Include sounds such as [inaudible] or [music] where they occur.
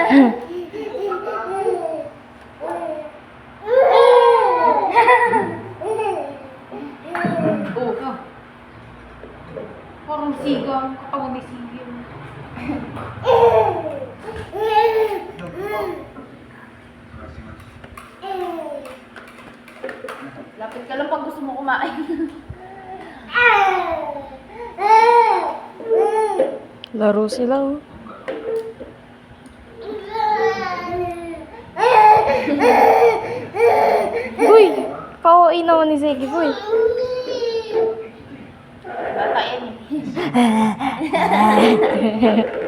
Oo ka. Parang sigang, katawan ni sigang. Lapit ka lang pag gusto mo kumain. Laro sila. oh. Uy! Pauwi naman ni Ziggy, boy. Bata yan eh. [laughs]